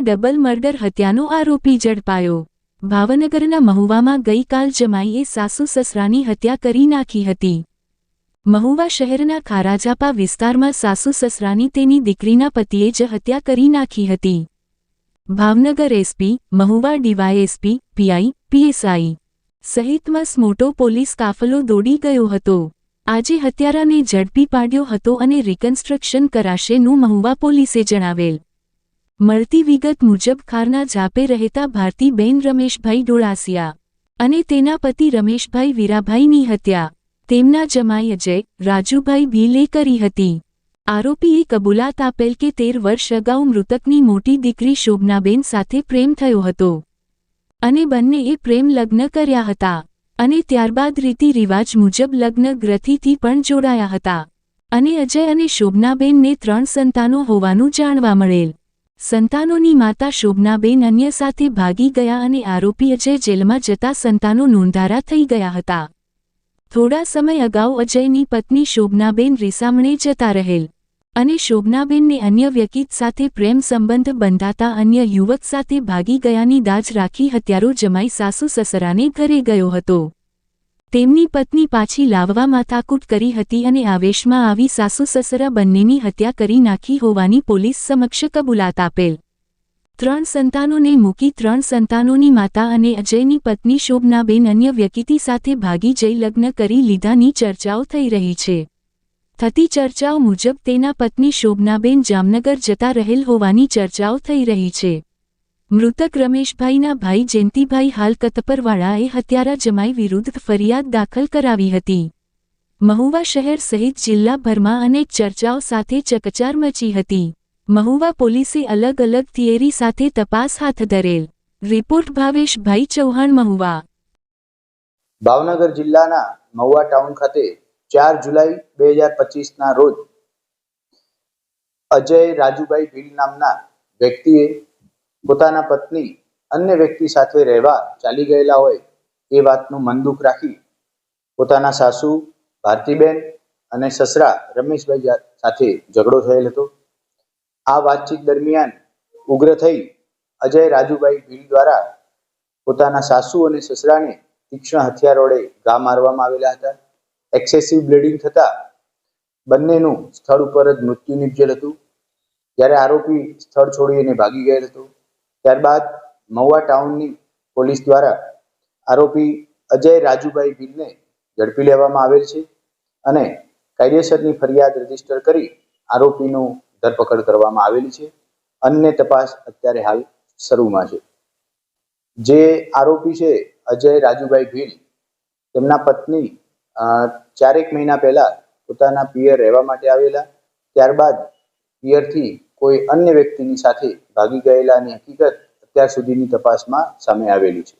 Mahuva double murder હત્યાનો આરોપી ઝડપાયો. ભાવનગરના મહુવામાં ગઈકાલ જમાઈએ સાસુ સસરાની હત્યા કરી નાખી હતી. મહુવા શહેરના ખારાજાપા વિસ્તારમાં સાસુ સસરાની તેની દીકરીના પતિએ જ હત્યા કરી નાખી હતી. Bhavnagar SP, Mahuva DYSP, PI, PSI સહિતમાં મોટો પોલીસ કાફલો દોડી ગયો હતો. આજે હત્યારાને ઝડપી પાડ્યો હતો અને રિકન્સ્ટ્રક્શન કરાશેનું મહુવા પોલીસે જણાવેલ. મળતી વિગત મુજબ ખારના જાપે રહેતા ભારતીબેન રમેશભાઈ ડોળાસિયા અને તેના પતિ રમેશભાઈ વીરાભાઈની હત્યા. તેમના જમાઈ અજય રાજુભાઈ ભીલે કરી હતી. આરોપીએ કબૂલાત આપેલ કે તેર વર્ષ અગાઉ મૃતકની મોટી દીકરી શોભનાબેન સાથે પ્રેમ થયો હતો અને બંનેએ પ્રેમ લગ્ન કર્યા હતા અને ત્યારબાદ રીતિ રિવાજ મુજબ લગ્ન ગ્રથિથી પણ જોડાયા હતા અને અજય અને શોભનાબેનને ત્રણ સંતાનો હોવાનું જાણવા મળેલ. સંતાનોની માતા શોભનાબેન અન્ય સાથે ભાગી ગયા અને આરોપી અજય જેલમાં જતા સંતાનો નોંધારા થઈ ગયા હતા. થોડા સમય અગાઉ અજયની પત્ની શોભનાબેન રીસામણે જતા રહેલ અને શોભનાબેનને અન્ય વ્યકિત સાથે પ્રેમ સંબંધ બંધાતા અન્ય યુવક સાથે ભાગી ગયાની દાજ રાખી હત્યારો જમાઈ સાસુ સસરાને ઘરે ગયો હતો. તેમની પત્ની પાછી લાવવા માથાકૂટ કરી હતી અને આવેશમાં આવી સાસુ સસરા બંનેની હત્યા કરી નાખી હોવાની પોલીસ સમક્ષ કબૂલાત આપેલ. ત્રણ સંતાનોને મૂકી ત્રણ સંતાનોની માતા અને અજયની પત્ની શોભનાબેન અન્ય વ્યક્તિ સાથે ભાગી જઈ લગ્ન કરી લીધાની ચર્ચાઓ થઈ રહી છે. થતી ચર્ચાઓ મુજબ તેના પત્ની શોભનાબેન જામનગર જતા રહેલ હોવાની ચર્ચાઓ થઈ રહી છે. મૃતક રમેશભાઈના ભાઈ જયંતિભાઈ હાલ કતપરવાળાએ હત્યારા જમાઈ વિરુદ્ધ ફરિયાદ દાખલ કરાવી હતી. મહુવા શહેર સહિત જિલ્લાભરમાં અનેક ચર્ચાઓ સાથે ચકચાર મચી હતી. મહુવા પોલીસે અલગ અલગ થિયરી સાથે તપાસ હાથ ધરેલ. રિપોર્ટ ભાવેશભાઈ ચૌહાણ મહુવા. ભાવનગર જિલ્લાના મહુવા ટાઉન ખાતે ચાર જુલાઈ બે હજાર પચીસના રોજ અજય રાજુભાઈ ભીલ નામના વ્યક્તિએ પોતાના પત્ની અન્ય વ્યક્તિ સાથે રહેવા ચાલી ગયેલા હોય એ વાતનું મન દુઃખ રાખી પોતાના સાસુ ભારતીબેન અને સસરા રમેશભાઈ સાથે ઝઘડો થયેલ હતો. આ વાતચીત દરમિયાન ઉગ્ર થઈ અજય રાજુભાઈ ભીલ દ્વારા પોતાના સાસુ અને સસરાને તીક્ષ્ણ હથિયાર વડે ઘા મારવામાં આવેલા હતા. એક્સેસિવ બ્લીડિંગ થતા બંનેનું સ્થળ ઉપર જ મૃત્યુ નિપજેલ હતું. જ્યારે આરોપી સ્થળ છોડીને ભાગી ગયેલ હતો. ત્યારબાદ મહુવા ટાઉનની પોલીસ દ્વારા આરોપી અજય રાજુભાઈ ભીલને ઝડપી લેવામાં આવેલ છે અને કાયદેસરની ફરિયાદ રજિસ્ટર કરી આરોપીનું ધરપકડ કરવામાં આવેલી છે. અન્ય તપાસ અત્યારે હાલ શરૂમાં છે. જે આરોપી છે અજય રાજુભાઈ ભીલ, તેમના પત્ની ચારેક મહિના પહેલા પોતાના પિયર રહેવા માટે આવેલા. ત્યારબાદ પિયરથી કોઈ અન્ય વ્યક્તિની સાથે ભાગી ગયેલાની હકીકત અત્યાર સુધીની તપાસમાં સામે આવેલી છે.